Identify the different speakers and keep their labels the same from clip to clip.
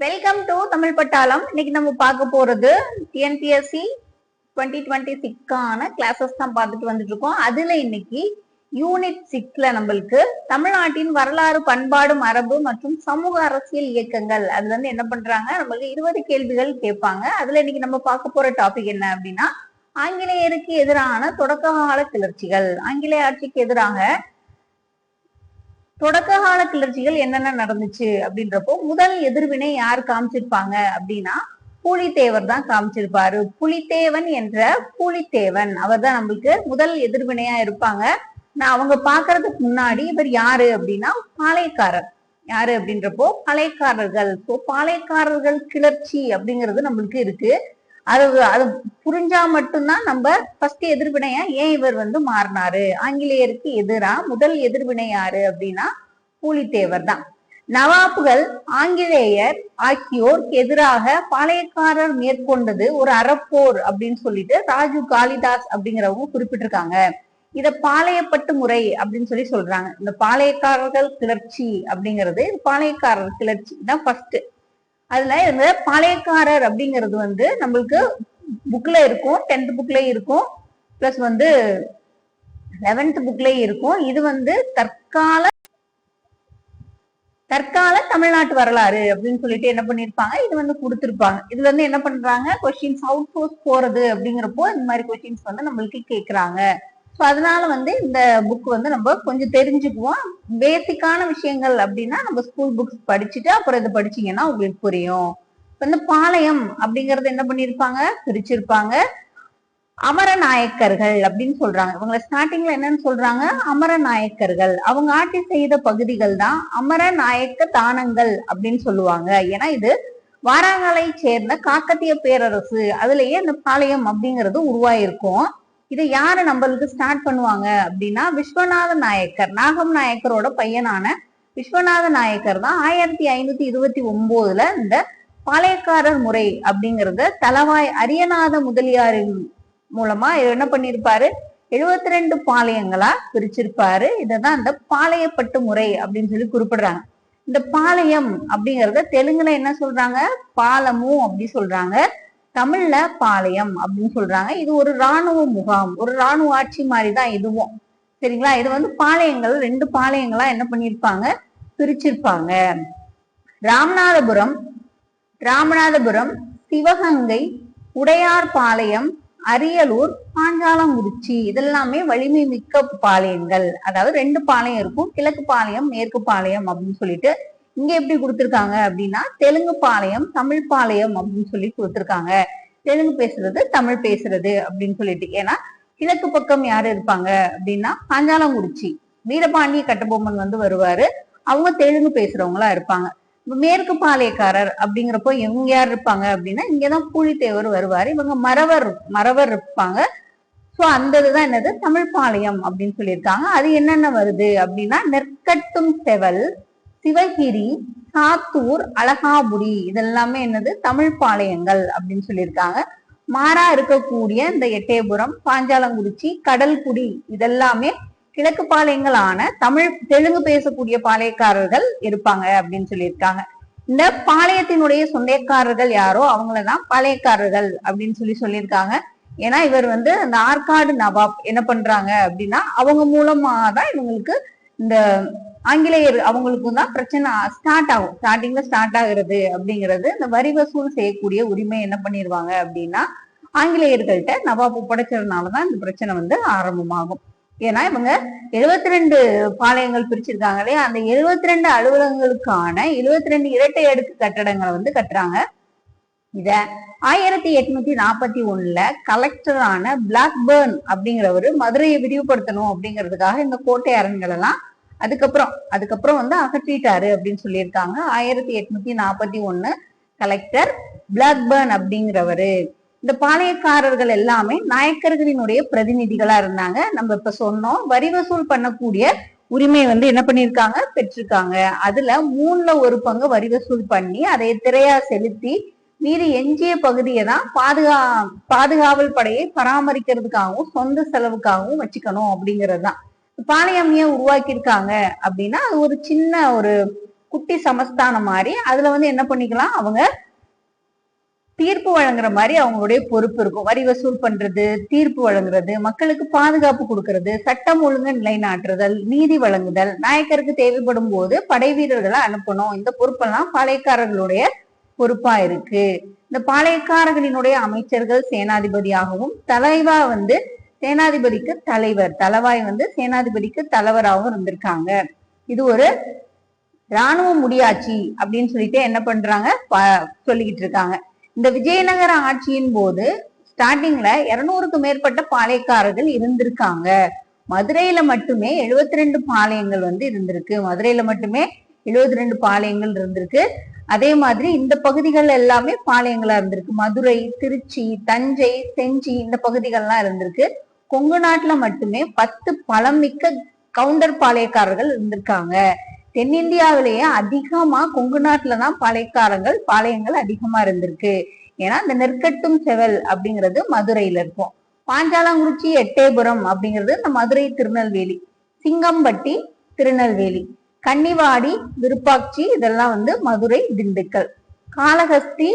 Speaker 1: Welcome to Tamil பட்டாளம் இன்னைக்கு நம்ம பார்க்க போறது T N P S C twenty twenty சிக்ஸ்க்கான classes தான் பார்த்துட்டு வந்துட்டு இருக்கோம் அதுல இன்னைக்கு யூனிட் சிக்ஸ்ல நம்மளுக்கு தமிழ்நாட்டின் வரலாறு பண்பாடு மரபு மற்றும் சமூக அரசியல் இயக்கங்கள். அதுல இருந்து என்ன பண்றாங்க? நம்மளுக்கு இருபது கேள்விகள் கேட்பாங்க. அதுல இன்னைக்கு நம்ம பார்க்க போற டாபிக் என்ன அப்படின்னா ஆங்கிலேயருக்கு எதிரான தொடக்க கால கிளர்ச்சிகள். ஆங்கிலேய ஆட்சிக்கு எதிராக தொடக்க கால கிளர்ச்சிகள் என்னென்ன நடந்துச்சு அப்படின்றப்போ முதல் எதிர்வினை யார் காமிச்சிருப்பாங்க அப்படின்னா புலித்தேவர் தான் காமிச்சிருப்பாரு. புலித்தேவன் என்ற புலித்தேவன். அவர் தான் நம்மளுக்கு முதல் எதிர்வினையா இருப்பாங்க. நான் அவங்க பாக்குறதுக்கு முன்னாடி இவர் யாரு அப்படின்னா பாளையக்காரர். யாரு அப்படின்றப்போ பாளையக்காரர்கள். ஸோ பாளையக்காரர்கள் கிளர்ச்சி அப்படிங்கிறது நம்மளுக்கு இருக்கு. அது அது புரிஞ்சா மட்டும்தான் நம்ம ஃபர்ஸ்ட் எதிர்வினையா ஏன் இவர் வந்து மாறினாரு? ஆங்கிலேயருக்கு எதிரா? முதல் எதிர்வினை யாரு அப்படின்னா பூலித்தேவர் தான். நவாப்புகள் ஆங்கிலேயர் ஆகியோருக்கு எதிராக பாளையக்காரர் மேற்கொண்டது ஒரு அறப்போர் அப்படின்னு சொல்லிட்டு ராஜு காளிதாஸ் அப்படிங்கிறவங்க குறிப்பிட்டிருக்காங்க. இத பாளையப்பட்டு முறை அப்படின்னு சொல்லி சொல்றாங்க. இந்த பாளையக்காரர்கள் கிளர்ச்சி அப்படிங்கிறது பாளையக்காரர் கிளர்ச்சி தான் ஃபர்ஸ்ட் அதுல இந்த பாளையக்காரர் அப்படிங்கிறது வந்து நம்மளுக்கு புக்ல இருக்கும் டென்த் புக்லயும் இருக்கும் பிளஸ் வந்து லெவன்த் புக்லயும் இருக்கும். இது வந்து தற்கால தற்கால தமிழ்நாட்டு வரலாறு அப்படின்னு சொல்லிட்டு என்ன பண்ணிருப்பாங்க? இது வந்து கொடுத்துருப்பாங்க. இதுல இருந்து என்ன பண்றாங்க? கொஸ்டின்ஸ் அவுட் சோர்ஸ் போறது அப்படிங்கிறப்போ இந்த மாதிரி கொஸ்டின்ஸ் வந்து நம்மளுக்கு கேக்குறாங்க. ஸோ அதனால வந்து இந்த புக் வந்து நம்ம கொஞ்சம் தெரிஞ்சுக்குவோம். பேசிக்கான விஷயங்கள் அப்படின்னா நம்ம ஸ்கூல் புக்ஸ் படிச்சுட்டு அப்புறம் இதை படிச்சீங்கன்னா உங்களுக்கு புரியும். இப்போ இந்த பாளையம் அப்படிங்கறது என்ன பண்ணிருப்பாங்க பிரிச்சிருப்பாங்க. அமரநாயக்கர்கள் அப்படின்னு சொல்றாங்க. இவங்க ஸ்டார்டிங்ல என்னன்னு சொல்றாங்க? அமரநாயக்கர்கள். அவங்க ஆட்சி செய்த பகுதிகள் தான் அமரநாயக்க தானங்கள் அப்படின்னு சொல்லுவாங்க. ஏன்னா இது வாராங்கலை சேர்ந்த காக்கத்திய பேரரசு. அதுலயே இந்த பாளையம் அப்படிங்கிறது உருவாயிருக்கும். இதை யாரு நம்மளுக்கு ஸ்டார்ட் பண்ணுவாங்க அப்படின்னா விஸ்வநாத நாயக்கர் நாகம் நாயக்கரோட பையனான விஸ்வநாத நாயக்கர் தான் ஆயிரத்தி ஐநூத்தி இருபத்தி ஒன்பதுல இந்த பாளையக்காரர் முறை அப்படிங்கறத தலவாய் அரியநாத முதலியாரின் மூலமா என்ன பண்ணிருப்பாரு? எழுபத்தி ரெண்டு பாளையங்களா பிரிச்சிருப்பாரு. இததான் இந்த பாளையப்பட்டு முறை அப்படின்னு சொல்லி குறிப்பிடுறாங்க. இந்த பாளையம் அப்படிங்கறத தெலுங்குல என்ன சொல்றாங்க? பாலமும் அப்படி சொல்றாங்க. தமிழ்ல பாளையம் அப்படின்னு சொல்றாங்க. இது ஒரு ராணுவ முகாம். ஒரு ராணுவ ஆட்சி மாதிரி தான் இதுவும். சரிங்களா? இது வந்து பாளையங்கள் ரெண்டு பாளையங்களா என்ன பண்ணிருப்பாங்க பிரிச்சிருப்பாங்க. ராமநாதபுரம் ராமநாதபுரம் சிவகங்கை உடையார் பாளையம் அரியலூர் பாஞ்சாலங்குறிச்சி. இதெல்லாமே வலிமை மிக்க பாளையங்கள். அதாவது ரெண்டு பாளையம் இருக்கும். கிழக்கு பாளையம் மேற்கு பாளையம் அப்படின்னு சொல்லிட்டு இங்க எப்படி கொடுத்துருக்காங்க அப்படின்னா தெலுங்கு பாளையம் தமிழ் பாளையம் அப்படின்னு சொல்லி கொடுத்துருக்காங்க. தெலுங்கு பேசுறது தமிழ் பேசுறது அப்படின்னு சொல்லிட்டு. ஏன்னா கிழக்கு பக்கம் யாரு இருப்பாங்க அப்படின்னா பாஞ்சாலங்குறிச்சி. வீரபாண்டிய கட்டபொம்மன் வந்து வருவாரு. அவங்க தெலுங்கு பேசுறவங்களா இருப்பாங்க. மேற்கு பாளையக்காரர் அப்படிங்கிறப்போ இவங்க யார் இருப்பாங்க அப்படின்னா இங்கதான் பூலித்தேவர் வருவாரு. இவங்க மறவர் மறவர் இருப்பாங்க. ஸோ அந்த இதுதான் என்னது? தமிழ் பாளையம் அப்படின்னு சொல்லியிருக்காங்க. அது என்னென்ன வருது அப்படின்னா நெற்கட்டும் செவல் சிவகிரி சாத்தூர் அழகாபுரி இதெல்லாமே என்னது? தமிழ் பாளையங்கள் அப்படின்னு சொல்லியிருக்காங்க. மாறா இருக்கக்கூடிய இந்த எட்டயபுரம் பாஞ்சாலங்குறிச்சி கடல்குடி இதெல்லாமே கிழக்கு பாளையங்களான தமிழ் தெலுங்கு பேசக்கூடிய பாளையக்காரர்கள் இருப்பாங்க அப்படின்னு சொல்லியிருக்காங்க. இந்த பாளையத்தினுடைய சொந்தக்காரர்கள் யாரோ? அவங்களதான் பாளையக்காரர்கள் அப்படின்னு சொல்லி சொல்லியிருக்காங்க. ஏன்னா இவர் வந்து அந்த ஆற்காடு நவாப் என்ன பண்றாங்க அப்படின்னா அவங்க மூலமா தான் இவங்களுக்கு இந்த ஆங்கிலேயர் அவங்களுக்கும் தான் பிரச்சனை ஸ்டார்ட் ஆகும். ஸ்டார்டிங்ல ஸ்டார்ட் ஆகுறது அப்படிங்கிறது இந்த வரி வசூல் செய்யக்கூடிய உரிமை என்ன பண்ணிடுவாங்க அப்படின்னா ஆங்கிலேயர்கள்ட்ட நவாப் ஒப்படைச்சதுனாலதான் இந்த பிரச்சனை வந்து ஆரம்பமாகும். ஏன்னா இவங்க எழுபத்தி ரெண்டு பாளையங்கள் பிரிச்சிருக்காங்க இல்லையா? அந்த எழுபத்தி ரெண்டு அலுவலகங்களுக்கான எழுபத்தி ரெண்டு இரட்டை அடுக்கு கட்டடங்களை வந்து கட்டுறாங்க. இத ஆயிரத்தி எட்நூத்தி நாற்பத்தி ஒண்ணுல கலெக்டரான பிளாக்பர்ன் அப்படிங்கிறவரு மதுரையை விரிவுபடுத்தணும் அப்படிங்கிறதுக்காக இந்த கோட்டை அரண்கள் எல்லாம் அதுக்கப்புறம் அதுக்கப்புறம் வந்து அகற்றிட்டாரு அப்படின்னு சொல்லியிருக்காங்க. ஆயிரத்தி எட்நூத்தி நாற்பத்தி ஒன்னு கலெக்டர் பிளாக்பர்ன் அப்படிங்கிறவரு. இந்த பாளையக்காரர்கள் எல்லாமே நாயக்கர்களினுடைய பிரதிநிதிகளா இருந்தாங்க. நம்ம இப்ப சொன்னோம் வரி வசூல் பண்ணக்கூடிய உரிமை வந்து என்ன பண்ணிருக்காங்க பெற்றிருக்காங்க. அதுல மூணுல ஒரு பங்கு வரி வசூல் பண்ணி அதை திரையா செலுத்தி மீறி எஞ்சிய பகுதியை தான் பாதுகா பாதுகாவல் படையை பராமரிக்கிறதுக்காகவும் சொந்த செலவுக்காகவும் வச்சுக்கணும் அப்படிங்கிறது தான். பாளையம் ஏன் உருவாக்கியிருக்காங்க அப்படின்னா அது ஒரு சின்ன ஒரு குட்டி சமஸ்தானம் மாதிரி. அதுல வந்து என்ன பண்ணிக்கலாம்? அவங்க தீர்ப்பு வழங்குற மாதிரி அவங்களுடைய பொறுப்பு இருக்கும். வரி வசூல் பண்றது தீர்ப்பு வழங்குறது மக்களுக்கு பாதுகாப்பு கொடுக்கறது சட்டம் ஒழுங்கு நிலைநாட்டுதல் நீதி வழங்குதல் நாயக்கருக்கு தேவைப்படும் போது படை வீரர்களை அனுப்பணும். இந்த பொறுப்பெல்லாம் பாளையக்காரர்களுடைய பொறுப்பா இருக்கு. இந்த பாளையக்காரர்களினுடைய அமைச்சர்கள் சேனாதிபதியாகவும் தலைவா வந்து சேனாதிபதிக்கு தலைவர் தலவாய் வந்து சேனாதிபதிக்கு தலைவராகவும் இருந்திருக்காங்க. இது ஒரு ராணுவ முடியாட்சி அப்படின்னு சொல்லிட்டு என்ன பண்றாங்க? சொல்லிக்கிட்டு இருக்காங்க. இந்த விஜயநகர ஆட்சியின் போது ஸ்டார்டிங்ல இருநூறுக்கு மேற்பட்ட பாளையக்காரர்கள் இருந்திருக்காங்க. மதுரையில மட்டுமே 72 ரெண்டு பாளையங்கள் வந்து இருந்திருக்கு. மதுரையில மட்டுமே 72 ரெண்டு பாளையங்கள் இருந்திருக்கு. அதே மாதிரி இந்த பகுதிகள் எல்லாமே பாளையங்களா இருந்திருக்கு. மதுரை திருச்சி தஞ்சை செஞ்சி இந்த பகுதிகள்லாம் இருந்திருக்கு. கொங்கு நாட்டுல மட்டுமே பத்து பழம் மிக்க கவுண்டர் பாளையக்காரர்கள் இருந்திருக்காங்க. தென்னிந்தியாவிலேயே அதிகமா கொங்கு நாட்டுல தான் பாளையக்காரங்கள் பாளையங்கள் அதிகமா இருந்திருக்கு. ஏன்னா இந்த நெற்கட்டும் செவல் அப்படிங்கிறது மதுரையில இருக்கும். பாஞ்சாலங்குறிச்சி எட்டேபுரம் அப்படிங்கிறது இந்த மதுரை திருநெல்வேலி. சிங்கம்பட்டி திருநெல்வேலி. கன்னிவாடி விருப்பாட்சி இதெல்லாம் வந்து மதுரை திண்டுக்கல். காளஹஸ்தி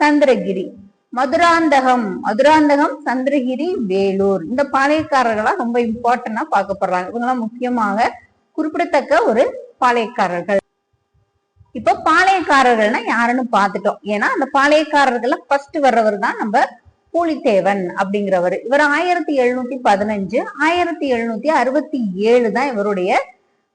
Speaker 1: சந்திரகிரி. மதுராந்தகம். மதுராந்தகம் சந்திரகிரி வேலூர். இந்த பாளையக்காரர்களா ரொம்ப இம்பார்ட்டன்டா பார்க்கப்படுறாங்க. இவங்கெல்லாம் முக்கியமாக குறிப்பிடத்தக்க ஒரு பாளையக்காரர்கள். இப்ப பாளையக்காரர்கள்னா யாருன்னு பார்த்துட்டோம். ஏன்னா அந்த பாளையக்காரர்கள்ல ஃபர்ஸ்ட் வர்றவர் தான் நம்ம பூலித்தேவன் அப்படிங்கிறவர். இவர் ஆயிரத்தி எழுநூத்தி பதினஞ்சு ஆயிரத்தி எழுநூத்தி அறுபத்தி ஏழு தான் இவருடைய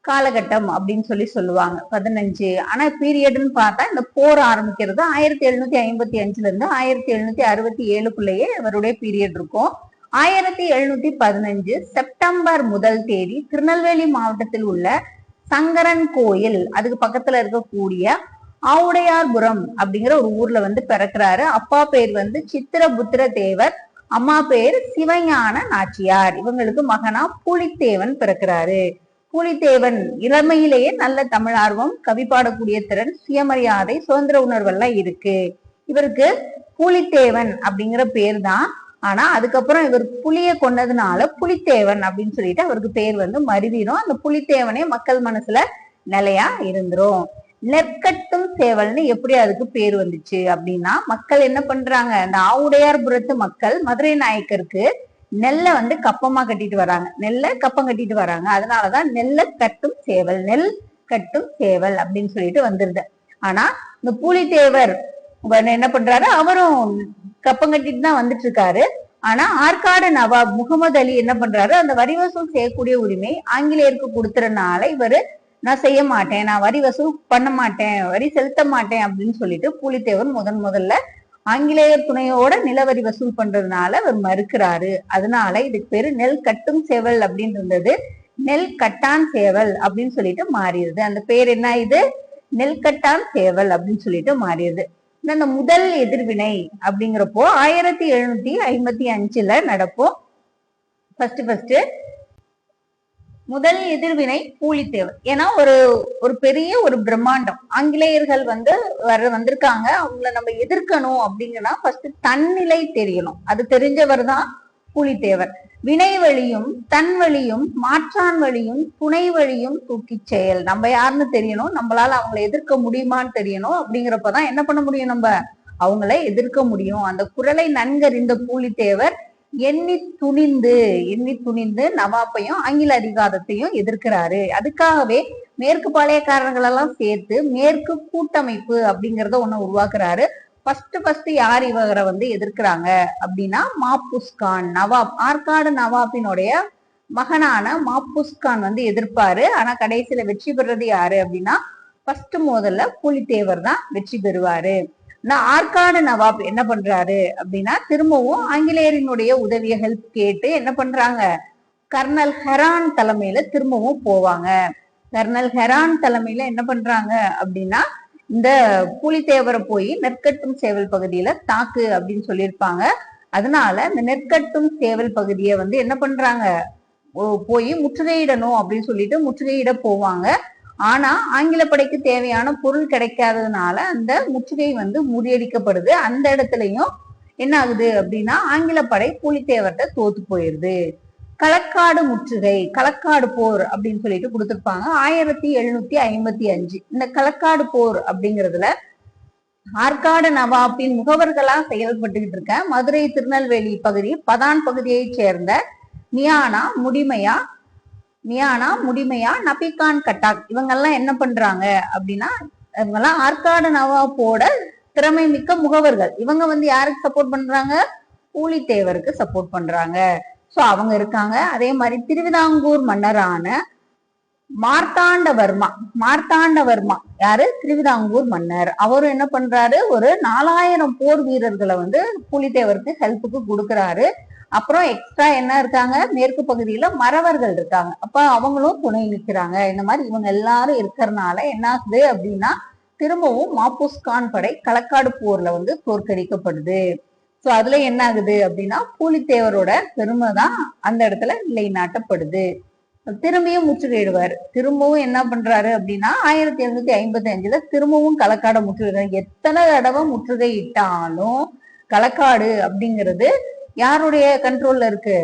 Speaker 1: காலகட்டம் அப்படின்னு சொல்லி சொல்லுவாங்க. பதினஞ்சு. ஆனா பீரியட்னு பார்த்தா இந்த போர் ஆரம்பிக்கிறது ஆயிரத்தி எழுநூத்தி ஐம்பத்தி அஞ்சுல இருந்து ஆயிரத்தி எழுநூத்தி அறுபத்தி ஏழுக்குள்ளேயே இவருடைய பீரியட் இருக்கும். ஆயிரத்தி எழுநூத்தி பதினஞ்சு செப்டம்பர் முதல் தேதி திருநெல்வேலி மாவட்டத்தில் உள்ள சங்கரன் கோயில் அதுக்கு பக்கத்துல இருக்கக்கூடிய ஆவுடையார்புரம் அப்படிங்கிற ஒரு ஊர்ல வந்து பிறக்கிறாரு. அப்பா பேர் வந்து சித்திரபுத்திர தேவர் அம்மா பேர் சிவஞான நாச்சியார். இவங்களுக்கு மகனா புலித்தேவன் பிறக்கிறாரு. புலித்தேவன் இளமையிலேயே நல்ல தமிழ் ஆர்வம் கவி பாடக்கூடிய திறன் சுயமரியாதை சுதந்திர உணர்வெல்லாம் இருக்கு. இவருக்கு புலித்தேவன் அப்படிங்கிற பேர் தான் ஆனா அதுக்கப்புறம் இவர் புலிய கொன்னதுனால புலித்தேவன் அப்படின்னு சொல்லிட்டு அவருக்கு பேர் வந்து மருவிடும். அந்த புலித்தேவனே மக்கள் மனசுல நிலையா இருந்துரும். நெற்கட்டும் சேவல்னு எப்படி அதுக்கு பேர் வந்துச்சு அப்படின்னா மக்கள் என்ன பண்றாங்க? அந்த ஆவுடையார்புரத்து மக்கள் மதுரை நாயக்கருக்கு நெல்லை வந்து கப்பமா கட்டிட்டு வராங்க. நெல்லை கப்பம் கட்டிட்டு வராங்க. அதனாலதான் நெல்லை கட்டும் சேவல் நெல் கட்டும் சேவல் அப்படின்னு சொல்லிட்டு வந்துருது. ஆனா இந்த பூலித்தேவர் என்ன பண்றாரு? அவரும் கப்பம் கட்டிட்டு தான் வந்துட்டு இருக்காரு ஆனா ஆற்காடு நவாப் முகமது அலி என்ன பண்றாரு? அந்த வரி வசூல் செய்யக்கூடிய உரிமை ஆங்கிலேயருக்கு கொடுத்துறனால இவரு நான் செய்ய மாட்டேன். நான் வரி வசூல் பண்ண மாட்டேன். வரி செலுத்த மாட்டேன். அப்படின்னு சொல்லிட்டு பூலித்தேவர் முதன் முதல்ல ஆங்கிலேயர் துணையோட நிலவரி வசூல் பண்றதுனால அவர் மறுக்கிறாரு. அதனால இதுக்கு பேரு நெல் கட்டும் சேவல் அப்படின்னு இருந்தது நெல் கட்டான் சேவல் அப்படின்னு சொல்லிட்டு மாறிடுது. அந்த பேர் என்ன இது? நெல் கட்டான் சேவல் அப்படின்னு சொல்லிட்டு மாறிடுது. இந்த அந்த முதல் எதிர்வினை அப்படிங்கிறப்போ ஆயிரத்தி எழுநூத்தி ஐம்பத்தி அஞ்சுல நடப்போம் ஃபர்ஸ்ட் ஃபர்ஸ்ட் முதல் எதிர்வினை பூலித்தேவர். ஏன்னா ஒரு ஒரு பெரிய ஒரு பிரம்மாண்டம். ஆங்கிலேயர்கள் வந்து வர வந்திருக்காங்க. அவங்கள நம்ம எதிர்க்கணும் அப்படிங்கன்னா ஃபர்ஸ்ட் தன்னிலை தெரியணும். அது தெரிஞ்சவர் தான் பூலித்தேவர். வினை வழியும் தன் வழியும் மாற்றான் வழியும் துணை வழியும் தூக்கி செயல். நம்ம யாருன்னு தெரியணும்? நம்மளால அவங்களை எதிர்க்க முடியுமான்னு தெரியணும். அப்படிங்கிறப்பதான் என்ன பண்ண முடியும் நம்ம? அவங்கள எதிர்க்க முடியும். அந்த குரலை நன்கறிந்த பூலித்தேவர் எண்ணி துணிந்து எண்ணி துணிந்து நவாப்பையும் ஆங்கில அதிகாரத்தையும் எதிர்க்கிறாரு. அதுக்காகவே மேற்கு பாளையக்காரர்கள் எல்லாம் சேர்த்து மேற்கு கூட்டமைப்பு அப்படிங்கறத ஒண்ணு உருவாக்குறாரு. ஃபர்ஸ்ட் ஃபர்ஸ்ட் யார் இவரை வந்து எதிர்க்கிறாங்க அப்படின்னா மாப்புஸ்கான் நவாப் ஆற்காடு நவாப்பினுடைய மகனான மாப்புஸ்கான் வந்து எதிர்ப்பாரு. ஆனா கடைசியில வெற்றி பெறது யாரு அப்படின்னா ஃபர்ஸ்ட் முதல்ல புலித்தேவர் தான் வெற்றி பெறுவாரு. ஆற்காடு நவாப் என்ன பண்றாரு அப்படின்னா திரும்பவும் ஆங்கிலேயரினுடைய உதவிய ஹெல்ப் கேட்டு என்ன பண்றாங்க? கர்னல் ஹெரான் தலைமையில திரும்பவும் போவாங்க. கர்னல் ஹெரான் தலைமையில என்ன பண்றாங்க அப்படின்னா இந்த புலித்தேவரை போய் நெற்கட்டும் சேவல் பகுதியில தாக்கு அப்படின்னு சொல்லியிருப்பாங்க. அதனால இந்த நெற்கட்டும் சேவல் பகுதியை வந்து என்ன பண்றாங்க? ஓ- போய் முற்றுகையிடணும் அப்படின்னு சொல்லிட்டு முற்றுகையிட போவாங்க. ஆனா ஆங்கில படைக்கு தேவையான பொருள் கிடைக்காததுனால அந்த முற்றுகை வந்து முறியடிக்கப்படுது. அந்த இடத்துலயும் என்ன ஆகுது அப்படின்னா ஆங்கில படை புலித்தேவர்கிட்ட தோத்து போயிருது. களக்காடு முற்றுகை களக்காடு போர் அப்படின்னு சொல்லிட்டு கொடுத்துருப்பாங்க. ஆயிரத்தி எழுநூத்தி ஐம்பத்தி அஞ்சு. இந்த களக்காடு போர் அப்படிங்கிறதுல ஆற்காடு நவாப்பின் முகவர்களா செயல்பட்டுக்கிட்டு இருக்க மதுரை திருநெல்வேலி பகுதி பதான் பகுதியை சேர்ந்த மியானா முடிமையா மியானா முடிமையா நபிகான் கட்டாக். இவங்கெல்லாம் என்ன பண்றாங்க அப்படின்னா இவங்கெல்லாம் ஆற்காடு நவாப்போட திறமை மிக்க முகவர்கள். இவங்க வந்து யாருக்கு சப்போர்ட் பண்றாங்க? பூலித்தேவருக்கு சப்போர்ட் பண்றாங்க. சோ அவங்க இருக்காங்க. அதே மாதிரி திருவிதாங்கூர் மன்னரான மார்த்தாண்டவர்மா. மார்த்தாண்டவர்மா. யாரு? திருவிதாங்கூர் மன்னர். அவரும் என்ன பண்றாரு? ஒரு நாலாயிரம் போர் வீரர்களை வந்து புலித்தேவருக்கு ஹெல்ப்புக்கு கொடுக்கறாரு. அப்புறம் எக்ஸ்ட்ரா என்ன இருக்காங்க? மேற்கு பகுதியில மறவர்கள் இருக்காங்க. அப்ப அவங்களும் துணை நிற்கிறாங்க இந்த மாதிரி இவங்க எல்லாரும் இருக்கிறதுனால என்ன ஆகுது அப்படின்னா திரும்பவும் மாப்பூஸ்கான் படை களக்காடு போர்ல வந்து தோற்கடிக்கப்படுது. சோ அதுல என்ன ஆகுது அப்படின்னா பூலித்தேவரோட பெருமை தான் அந்த இடத்துல நிலைநாட்டப்படுது. திரும்பியும் முற்றுகையிடுவார். திரும்பவும் என்ன பண்றாரு அப்படின்னா ஆயிரத்தி எழுநூத்தி ஐம்பத்தி அஞ்சுல திரும்பவும் களக்காடை முற்றுகை. எத்தனை தடவை முற்றுகையிட்டாலும் களக்காடு அப்படிங்கிறது யாருடைய கண்ட்ரோல்ல இருக்கு?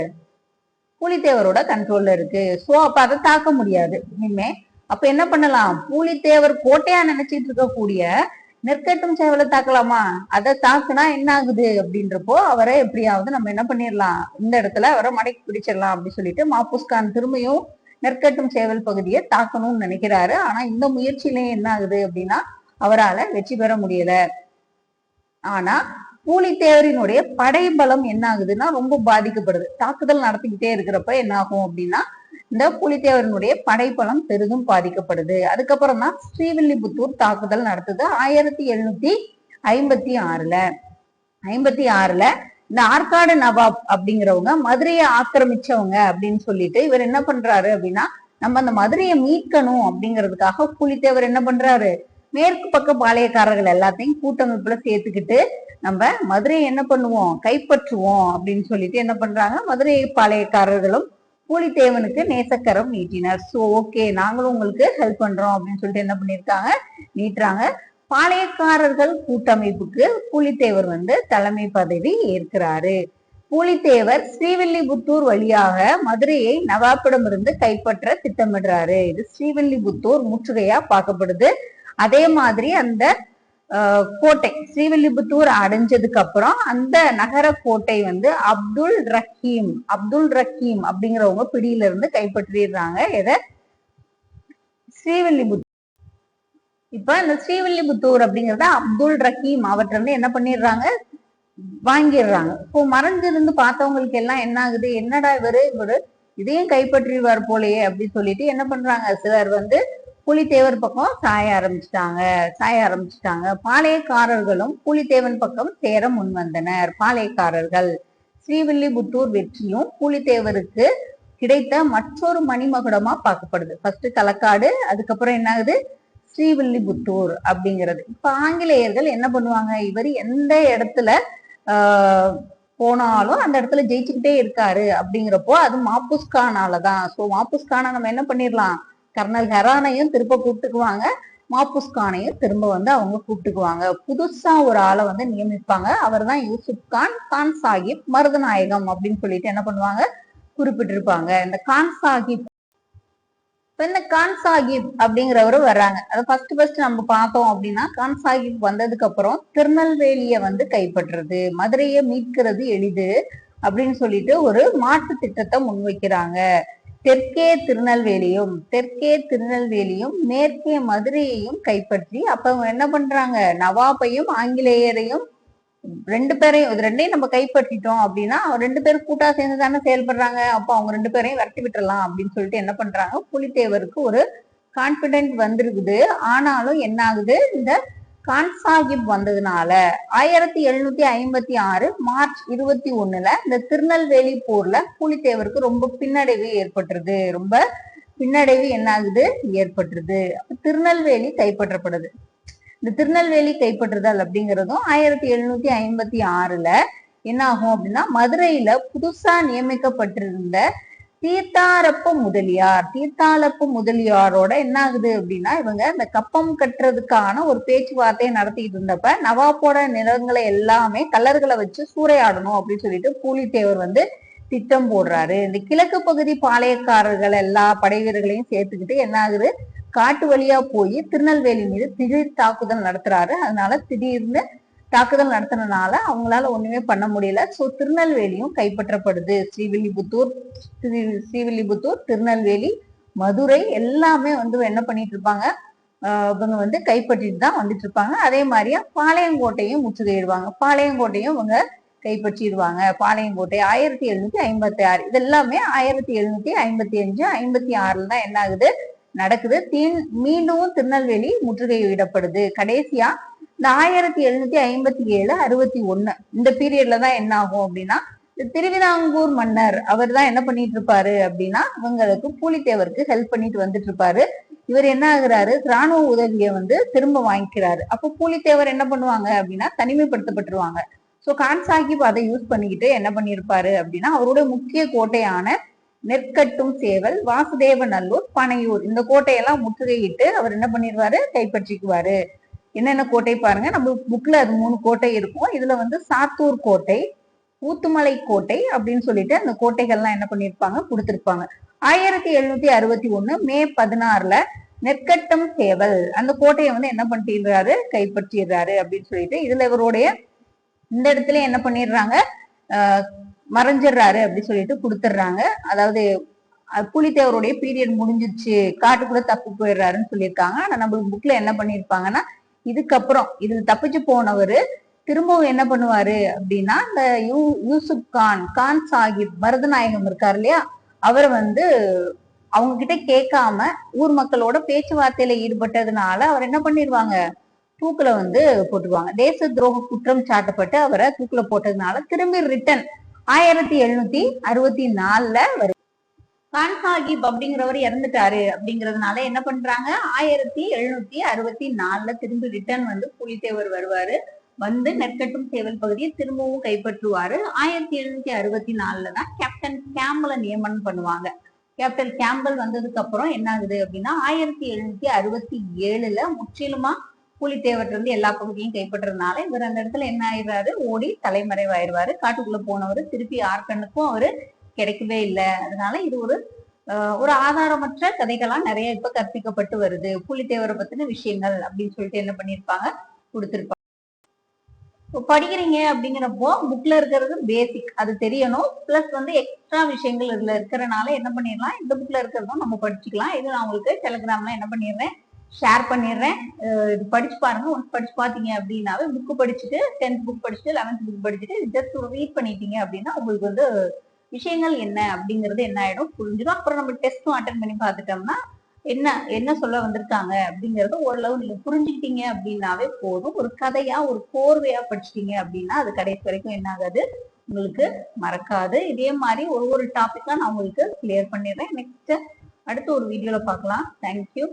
Speaker 1: பூலித்தேவரோட கண்ட்ரோல்ல இருக்கு. சோ அப்ப அதை தாக்க முடியாது. இனிமே அப்ப என்ன பண்ணலாம்? பூலித்தேவர் கோட்டையா நினைச்சிட்டு இருக்கக்கூடிய நெற்கட்டும் சேவலை தாக்கலாமா? அதை தாக்குனா என்ன ஆகுது அப்படின்றப்போ அவரை எப்படியாவது நம்ம என்ன பண்ணிடலாம்? இந்த இடத்துல அவரை மடக்கி பிடிச்சிடலாம் அப்படின்னு சொல்லிட்டு மாபுஸ்கான் திரும்பியும் நெற்கட்டும் சேவல் பகுதியை தாக்கணும்னு நினைக்கிறாரு. ஆனா இந்த முயற்சியிலேயே என்ன ஆகுது அப்படின்னா அவரால் வெற்றி பெற முடியல. ஆனா பூலித்தேவரினுடைய படைபலம் என்ன ஆகுதுன்னா ரொம்ப பாதிக்கப்படுது. தாக்குதல் நடத்திக்கிட்டே இருக்கிறப்ப என்ன ஆகும் அப்படின்னா இந்த புலித்தேவரனுடைய படைப்பலம் பெரிதும் பாதிக்கப்படுது. அதுக்கப்புறம் தான் ஸ்ரீவில்லிபுத்தூர் தாக்குதல் நடத்துது. ஆயிரத்தி எழுநூத்தி ஐம்பத்தி ஆறுல. ஐம்பத்தி ஆறுல இந்த ஆற்காடு நவாப் அப்படிங்கிறவங்க மதுரையை ஆக்கிரமிச்சவங்க அப்படின்னு சொல்லிட்டு இவர் என்ன பண்றாரு அப்படின்னா நம்ம அந்த மதுரையை மீட்கணும் அப்படிங்கிறதுக்காக புலித்தேவர் என்ன பண்றாரு? மேற்கு பக்க பாளையக்காரர்கள் எல்லாத்தையும் கூட்டமைப்புல சேர்த்துக்கிட்டு நம்ம மதுரையை என்ன பண்ணுவோம்? கைப்பற்றுவோம் அப்படின்னு சொல்லிட்டு என்ன பண்றாங்க? மதுரை பாளையக்காரர்களும் பூலித்தேவனுக்கு நேசக்கரம் நீட்டினார். ஸோ ஓகே நாங்களும் உங்களுக்கு ஹெல்ப் பண்றோம் அப்படின்னு சொல்லிட்டு என்ன பண்ணிருக்காங்க நீட்டுறாங்க. பாளையக்காரர்கள் கூட்டமைப்புக்கு பூலித்தேவர் வந்து தலைமை பதவி ஏற்கிறாரு. பூலித்தேவர் ஸ்ரீவில்லிபுத்தூர் வழியாக மதுரையை நவாப்பிடமிருந்து கைப்பற்ற திட்டமிடுறாரு. இது ஸ்ரீவில்லிபுத்தூர் முற்றுகையா பார்க்கப்படுது. அதே மாதிரி அந்த கோட்டை ஸ்ரீவில்லிபுத்தூர் அடைஞ்சதுக்கு அப்புறம் அந்த நகர கோட்டை வந்து அப்துல் ரஹீம் அப்துல் ரஹீம் அப்படிங்கிறவங்க பிடியில இருந்து கைப்பற்றிடுறாங்க. எதை? ஸ்ரீவில்லிபுத்தூர் இப்ப இந்த ஸ்ரீவில்லிபுத்தூர் அப்படிங்கறத அப்துல் ரஹீம் அவற்ற வந்து என்ன பண்ணிடுறாங்க? வாங்கிடுறாங்க. இப்போ மறைஞ்சிருந்து பார்த்தவங்களுக்கு எல்லாம் என்ன ஆகுது? என்னடா இவரு? இவரு இதையும் கைப்பற்றிடுவார் போலயே அப்படின்னு சொல்லிட்டு என்ன பண்றாங்க? சிலர் வந்து புலித்தேவர் பக்கம் சாய ஆரம்பிச்சிட்டாங்க சாய ஆரம்பிச்சிட்டாங்க. பாளையக்காரர்களும் புலித்தேவன் பக்கம் சேர முன் வந்தனர் பாளையக்காரர்கள் ஸ்ரீவில்லிபுத்தூர் வெற்றியும் புலித்தேவருக்கு கிடைத்த மற்றொரு மணிமகுடமா பார்க்கப்படுது. ஃபர்ஸ்ட் களக்காடு அதுக்கப்புறம் என்ன ஆகுது ஸ்ரீவில்லிபுத்தூர் அப்படிங்கிறது. இப்ப ஆங்கிலேயர்கள் என்ன பண்ணுவாங்க? இவர் எந்த இடத்துல போனாலும் அந்த இடத்துல ஜெயிச்சுக்கிட்டே இருக்காரு அப்படிங்கிறப்போ அது மாப்புஸ்கானாலதான் சோ மாப்புஸ்கானா நம்ம என்ன பண்ணிடலாம் கர்னல் ஹெரானையும் திரும்ப கூப்பிட்டுக்குவாங்க. மாப்புஸ்கானையும் திரும்ப வந்து அவங்க கூப்பிட்டுக்குவாங்க. புதுசா ஒரு ஆளை வந்து நியமிப்பாங்க. அவர் தான் யூசுப் கான் கான் சாஹிப் மருதநாயகம் அப்படின்னு சொல்லிட்டு என்ன பண்ணுவாங்க? குறிப்பிட்டிருப்பாங்க. இந்த கான் சாஹிப் இப்ப இந்த கான் சாஹிப் அப்படிங்கிறவரு வர்றாங்க. அதை ஃபர்ஸ்ட் ஃபர்ஸ்ட் நம்ம பார்த்தோம் அப்படின்னா கான் சாஹிப் வந்ததுக்கு அப்புறம் திருநெல்வேலிய வந்து கைப்பற்றுறது மதுரையை மீட்கிறது எளிது அப்படின்னு சொல்லிட்டு ஒரு மாற்று திட்டத்தை முன்வைக்கிறாங்க. தெற்கே திருநெல்வேலியும் தெற்கே திருநெல்வேலியும் மேற்கே மதுரையையும் கைப்பற்றி அப்ப அவங்க என்ன பண்றாங்க? நவாபையும் ஆங்கிலேயரையும் ரெண்டு பேரையும் இது ரெண்டையும் நம்ம கைப்பற்றிட்டோம் அப்படின்னா ரெண்டு பேரும் கூட்டா சேர்ந்து தானே செயல்படுறாங்க. அப்போ அவங்க ரெண்டு பேரையும் விரட்டி விட்டுறலாம் அப்படின்னு சொல்லிட்டு என்ன பண்றாங்க? புலித்தேவருக்கு ஒரு கான்பிடென்ட் வந்திருக்குது. ஆனாலும் என்ன ஆகுது? இந்த கான் சாஹிப் வந்ததுனால ஆயிரத்தி எழுநூத்தி ஐம்பத்தி ஆறு மார்ச் இருபத்தி ஒண்ணுல இந்த திருநெல்வேலி போர்ல புலித்தேவருக்கு ரொம்ப பின்னடைவு ஏற்பட்டுருது. ரொம்ப பின்னடைவு என்ன ஆகுது ஏற்பட்டுருது திருநெல்வேலி கைப்பற்றப்படுது. இந்த திருநெல்வேலி கைப்பற்றுதல் அப்படிங்கிறதும் ஆயிரத்தி எழுநூத்தி ஐம்பத்தி ஆறுல என்ன ஆகும் அப்படின்னா மதுரையில புதுசா நியமிக்கப்பட்டிருந்த தீர்த்தாரப்ப முதலியார். தீர்த்தாலப்ப முதலியாரோட என்ன ஆகுது அப்படின்னா இவங்க இந்த கப்பம் கட்டுறதுக்கான ஒரு பேச்சுவார்த்தையை நடத்திட்டு இருந்தப்ப நவாப்போட நிறங்களை எல்லாமே கலர்களை வச்சு சூறையாடணும் அப்படின்னு சொல்லிட்டு பூலித்தேவர் வந்து திட்டம் போடுறாரு. இந்த கிழக்கு பகுதி பாளையக்காரர்கள் எல்லா படை வீரர்களையும் சேர்த்துக்கிட்டு என்ன ஆகுது காட்டு வழியா போய் திருநெல்வேலி மீது திடீர் தாக்குதல் நடத்துறாரு. அதனால திடீர்னு தாக்குதல் நடத்தினால அவங்களால ஒண்ணுமே பண்ண முடியல. சோ திருநெல்வேலியும் கைப்பற்றப்படுது. ஸ்ரீவில்லிபுத்தூர் ஸ்ரீ- ஸ்ரீவில்லிபுத்தூர் திருநெல்வேலி மதுரை எல்லாமே வந்து என்ன பண்ணிட்டு இருப்பாங்க இவங்க வந்து கைப்பற்றிட்டு தான் வந்துட்டு இருப்பாங்க அதே மாதிரியா பாளையங்கோட்டையும் முற்றுகையிடுவாங்க. பாளையங்கோட்டையும் இவங்க கைப்பற்றிடுவாங்க. பாளையங்கோட்டை ஆயிரத்தி எழுநூத்தி ஐம்பத்தி ஆறு இதெல்லாமே ஆயிரத்தி எழுநூத்தி ஐம்பத்தி அஞ்சு ஐம்பத்தி ஆறுல தான் என்ன ஆகுது நடக்குது. தீன் மீண்டும் திருநெல்வேலி முற்றுகையிடப்படுது. கடைசியா இந்த ஆயிரத்தி எழுநூத்தி ஐம்பத்தி ஏழு அறுபத்தி ஒண்ணு இந்த பீரியட்ல தான் என்ன ஆகும் அப்படின்னா இந்த திருவிதாங்கூர் மன்னர் அவர் தான் என்ன பண்ணிட்டு இருப்பாரு அப்படின்னா இவங்களுக்கு பூலித்தேவருக்கு ஹெல்ப் பண்ணிட்டு வந்துட்டு இருப்பாரு. இவர் என்ன ஆகுறாரு? ராணுவ உதவியை வந்து திரும்ப வாங்கிக்கிறாரு. அப்போ பூலித்தேவர் என்ன பண்ணுவாங்க அப்படின்னா தனிமைப்படுத்தப்பட்டுருவாங்க. ஸோ கான் சாஹிப் அதை யூஸ் பண்ணிக்கிட்டு என்ன பண்ணியிருப்பாரு அப்படின்னா அவருடைய முக்கிய கோட்டையான நெற்கட்டும் சேவல் வாசுதேவ நல்லூர் பனையூர் இந்த கோட்டையெல்லாம் முற்றுகையிட்டு அவர் என்ன பண்ணிடுவாரு கைப்பற்றிக்குவாரு. என்னென்ன கோட்டை பாருங்க. நம்ம புக்ல அது மூணு கோட்டை இருக்கும். இதுல வந்து சாத்தூர் கோட்டை ஊத்துமலை கோட்டை அப்படின்னு சொல்லிட்டு அந்த கோட்டைகள்லாம் என்ன பண்ணிருப்பாங்க? கொடுத்துருப்பாங்க. ஆயிரத்தி எழுநூத்தி அறுபத்தி ஒண்ணு மே பதினாறுல நெற்கட்டம் சேவல். அந்த கோட்டையை வந்து என்ன பண்ணிடுறாரு? கைப்பற்றிடுறாரு அப்படின்னு சொல்லிட்டு இதுல இவருடைய இந்த இடத்துல என்ன பண்ணிடுறாங்க? மறைஞ்சிடுறாரு அப்படின்னு சொல்லிட்டு கொடுத்துடுறாங்க. அதாவது புலித்தேவருடைய பீரியட் முடிஞ்சிருச்சு. காட்டுக்குள்ள தப்பு போயிடுறாருன்னு சொல்லியிருக்காங்க. ஆனா நம்மளுக்கு புக்ல என்ன பண்ணிருப்பாங்கன்னா இதுக்கப்புறம் இது தப்பிச்சு போனவரு திரும்பவும் என்ன பண்ணுவாரு அப்படின்னா இந்த யூ யூசுப் கான் கான் சாஹிப் பரதநாயகம் இருக்கார் இல்லையா? அவர் வந்து அவங்க கிட்ட கேட்காம ஊர் மக்களோட பேச்சுவார்த்தையில ஈடுபட்டதுனால அவர் என்ன பண்ணிடுவாங்க? தூக்குல வந்து போட்டுருவாங்க. தேச துரோக குற்றம் சாட்டப்பட்டு அவரை தூக்குல போட்டதுனால திரும்பி ரிட்டன் ஆயிரத்தி எழுநூத்தி அறுபத்தி நாலுல கான்ஹாகிப் கான் சாஹிப் அப்படிங்கிறவர் இறந்துட்டாரு அப்படிங்கறதுனால என்ன பண்றாங்க? ஆயிரத்தி எழுநூத்தி அறுபத்தி நாலுல திரும்பி ரிட்டர்ன் வந்து புலித்தேவர் வருவாரு. வந்து நெற்கட்டும் சேவல் பகுதியை திரும்பவும் கைப்பற்றுவாரு. ஆயிரத்தி எழுநூத்தி அறுபத்தி நாலுல தான் கேப்டன் கேம்பலை நியமனம் பண்ணுவாங்க. கேப்டன் கேம்பல் வந்ததுக்கு அப்புறம் என்ன ஆகுது அப்படின்னா ஆயிரத்தி எழுநூத்தி அறுபத்தி ஏழுல முற்றிலுமா புலித்தேவர் இருந்து எல்லா பகுதியும் கைப்பற்றதுனால இவர் அந்த இடத்துல என்ன ஆயிடுறாரு ஓடி தலைமறைவாயிருவாரு காட்டுக்குள்ள போனவர் திருப்பி ஆர்கனுக்கும் அவரு கிடைக்கவே இல்லை. அதனால இது ஒரு ஒரு ஆதாரமற்ற கதைகளா நிறைய இப்ப கற்பிக்கப்பட்டு வருது. புலித்தேவரை பத்தின விஷயங்கள் அப்படின்னு சொல்லிட்டு என்ன பண்ணிருப்பாங்க கொடுத்திருப்பாங்க. படிக்கிறீங்க அப்படிங்கிறப்போ புக்ல இருக்கிறது பேசிக் அது தெரியணும். பிளஸ் வந்து எக்ஸ்ட்ரா விஷயங்கள் இதுல இருக்கிறனால என்ன பண்ணிடலாம்? இந்த புக்ல இருக்கிறதும் நம்ம படிச்சுக்கலாம். இது நான் உங்களுக்கு டெலிகிராம்ல என்ன பண்ணிடுறேன்? ஷேர் பண்ணிடுறேன். இது படிச்சு பாருங்க. ஒன்ஸ் படிச்சு பாத்தீங்க அப்படின்னாவே புக் படிச்சுட்டு டென்த் புக் படிச்சுட்டு லெவன்த் புக் படிச்சுட்டு ஜஸ்ட் ரீட் பண்ணிட்டீங்க அப்படின்னா உங்களுக்கு வந்து விஷயங்கள் என்ன அப்படிங்கிறது என்ன ஆயிடும்? புரிஞ்சிடும். அப்புறம் நம்ம டெஸ்ட்டும் அட்டன் பண்ணி பார்த்துட்டோம்னா என்ன என்ன சொல்ல வந்திருக்காங்க அப்படிங்கறத ஓரளவு நீங்க புரிஞ்சுக்கிட்டீங்க அப்படின்னாவே போதும். ஒரு கதையா ஒரு கோர்வையா படிச்சிட்டீங்க அப்படின்னா அது கடைசி வரைக்கும் என்ன ஆகாது? உங்களுக்கு மறக்காது. இதே மாதிரி ஒரு ஒரு டாபிக்கா நான் உங்களுக்கு கிளியர் பண்ணிடுறேன். நெக்ஸ்ட் அடுத்த ஒரு வீடியோல பார்க்கலாம். தேங்க்யூ